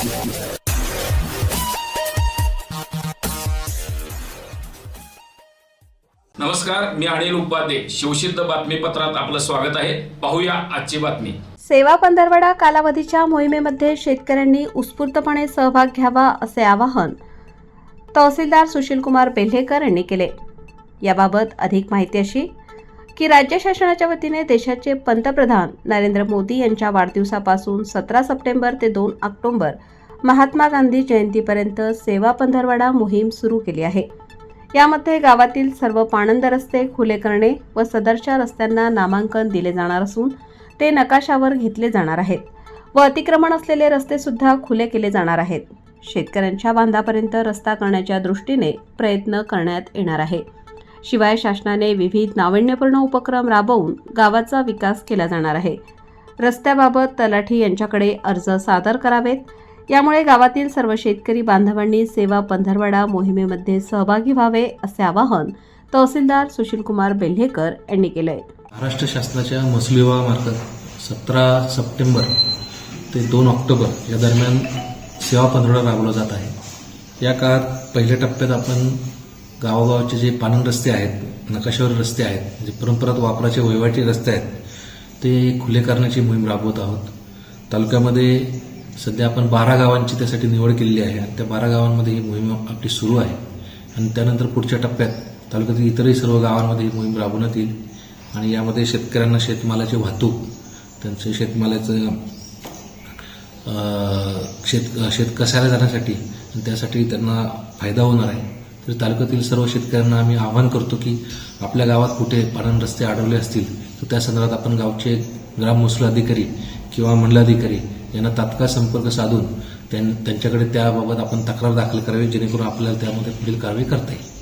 नमस्कार मी अनिल उपाध्ये. शिवसिद्ध बातमीपत्रात आपलं स्वागत आहे. पाहूया आजची बातमी. सेवा पंधरवडा कालावधीच्या मोहिमेमध्ये शेतकऱ्यांनी उत्स्फूर्तपणे सहभाग घ्यावा असे आवाहन तहसीलदार सुशीलकुमार बेल्हेकर यांनी केले. याबाबत अधिक माहिती अशी की राज्य शासनाच्या वतीने देशाचे पंतप्रधान नरेंद्र मोदी यांच्या वाढदिवसापासून सतरा सप्टेंबर ते दोन ऑक्टोबर महात्मा गांधी जयंतीपर्यंत सेवा पंधरवडा मोहीम सुरू केली आहे. यामध्ये गावातील सर्व पाणंद रस्ते खुले करणे व सदरच्या रस्त्यांना नामांकन दिले जाणार असून ते नकाशावर घेतले जाणार आहेत व अतिक्रमण असलेले रस्ते सुद्धा खुले केले जाणार आहेत. शेतकऱ्यांच्या बांधापर्यंत रस्ता करण्याच्या दृष्टीने प्रयत्न करण्यात येणार आहे. शिवाय शासनाने विविध नाविन्यपूर्ण उपक्रम राबवून गावाचा विकास केला जाणार आहे. रस्त्याबाबत तलाठी यांच्याकडे अर्ज सादर करावेत. यामुळे गावातील सर्व शेतकरी बांधवांनी सेवा पंधरवडा मोहिमेमध्ये सहभागी व्हावे असे आवाहन तहसीलदार सुशीलकुमार बेल्हेकर यांनी केले महाराष्ट्र शासनाच्या महसूल विभागामार्फत सतरा सप्टेंबर ते दोन ऑक्टोबर या दरम्यान सेवा पंधरवडा राबवला जात आहे. या काळात पहिल्या टप्प्यात आपण गावोगावचे जे पानन रस्ते आहेत नकाशावर रस्ते आहेत जे परंपरात वापराचे वहिवाटी रस्ते आहेत ते खुले करण्याची मोहीम राबवत आहोत. तालुक्यामध्ये सध्या आपण बारा गावांची त्यासाठी निवड केलेली आहे. आणि त्या बारा गावांमध्ये ही मोहीम आपली सुरू आहे. आणि त्यानंतर पुढच्या टप्प्यात तालुक्यातील इतरही सर्व गावांमध्ये ही मोहीम राबवण्यात येईल. आणि यामध्ये शेतकऱ्यांना शेतमालाची वाहतूक त्यांचं शेतमालाचं शेत शेत कसायला जाण्यासाठी त्यासाठी त्यांना फायदा होणार आहे. तर तालुक्यातील सर्व शेतकऱ्यांना आम्ही आवाहन करतो की आपल्या गावात कुठे पाणन रस्ते अडवले असतील तर त्या संदर्भात आपण गावचे ग्राम महसूल अधिकारी किंवा मंडलाधिकारी यांना तात्काळ संपर्क साधून त्यां- त्यांच्याकडे त्याबाबत आपण तक्रार दाखल करावी जेणेकरून आपल्याला त्यामध्ये पुढील कारवाई करता येईल.